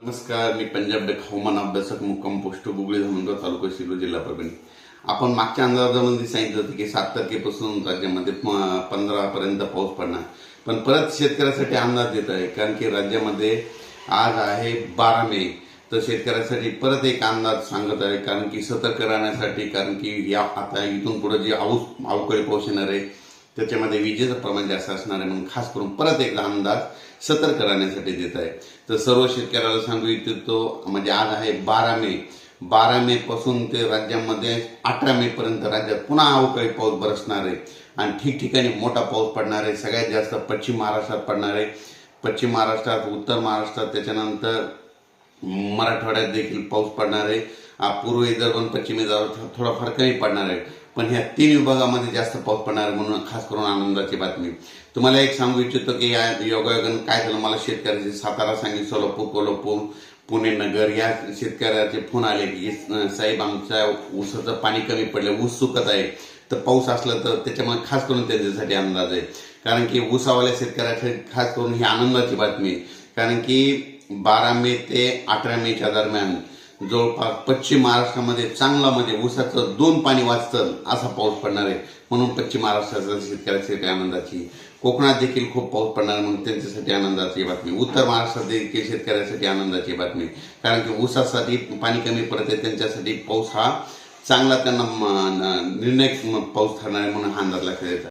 नमस्कार मी पंजाब डेक हवामान अभ्यासक मुक्काम पोस्ट गुगळी धामणगाव तालुका शिरूर जिल्हा परभणी. आपण मागच्या अंदाजामध्ये सांगितलं होतं की सात तारखेपासून राज्यामध्ये पंधरा पर्यंत पाऊस पडणार. पण परत शेतकऱ्यासाठी अंदाज देत आहे कारण की राज्यामध्ये आज आहे बारा मे. तर शेतकऱ्यासाठी परत एक अंदाज सांगत आहे कारण की सतर्क राहण्यासाठी कारण की या आता इथून पुढे जे आऊस अवकाळी पाऊस येणार आहे त्याच्यामध्ये विजेचं प्रमाण जास्त असणार आहे म्हणून खास करून परत एकदा अंदाज सतर्क राहण्यासाठी देत आहे. तर सर्व शेतकऱ्याला सांगू इच्छितो म्हणजे आज आहे बारा मे. बारा मे पासून ते राज्यामध्ये अठरा मे पर्यंत राज्यात पुन्हा अवकाळी पाऊस बरसणार आहे. आणि ठिकठिकाणी मोठा पाऊस पडणार आहे. सगळ्यात जास्त पश्चिम महाराष्ट्रात पडणार आहे. पश्चिम महाराष्ट्रात उत्तर महाराष्ट्रात त्याच्यानंतर मराठवाड्यात देखील पाऊस पडणार आहे. पूर्व विदर्भ आणि पश्चिम विदर्भात थोडाफार कमी पडणार आहे. पण ह्या तीन विभागामध्ये जास्त पाऊस पडणार आहे म्हणून खास करून आनंदाची बातमी. तुम्हाला एक सांगू इच्छितो की या योगायोगानं काय झालं? मला शेतकऱ्याचे सातारा सांगितलं सोलापूर कोल्हापूर पुणे नगर या शेतकऱ्याचे फोन आले की साहेब आमच्या ऊसाचं पाणी कमी पडलं ऊस सुकत आहे. तर पाऊस असला तर त्याच्यामुळे खास करून त्यांच्यासाठी अंदाज आहे. कारण की ऊसावाल्या शेतकऱ्यासाठी खास करून ही आनंदाची बातमी आहे. कारण की बारा मे ते अठरा मेच्या दरम्यान जवळपास पश्चिम महाराष्ट्रामध्ये चांगला म्हणजे ऊसाचं दोन पाणी वाचतं असा पाऊस पडणार आहे. म्हणून पश्चिम महाराष्ट्राचा शेतकऱ्यासाठी आनंदाची कोकणात देखील खूप पाऊस पडणार म्हणून त्यांच्यासाठी आनंदाची बातमी. उत्तर महाराष्ट्रात देखील शेतकऱ्यासाठी आनंदाची बातमी. कारण की ऊसासाठी पाणी कमी पडते त्यांच्यासाठी पाऊस हा चांगला त्यांना निर्णय पाऊस ठरणार आहे म्हणून हा अंदाज लक्षात येतात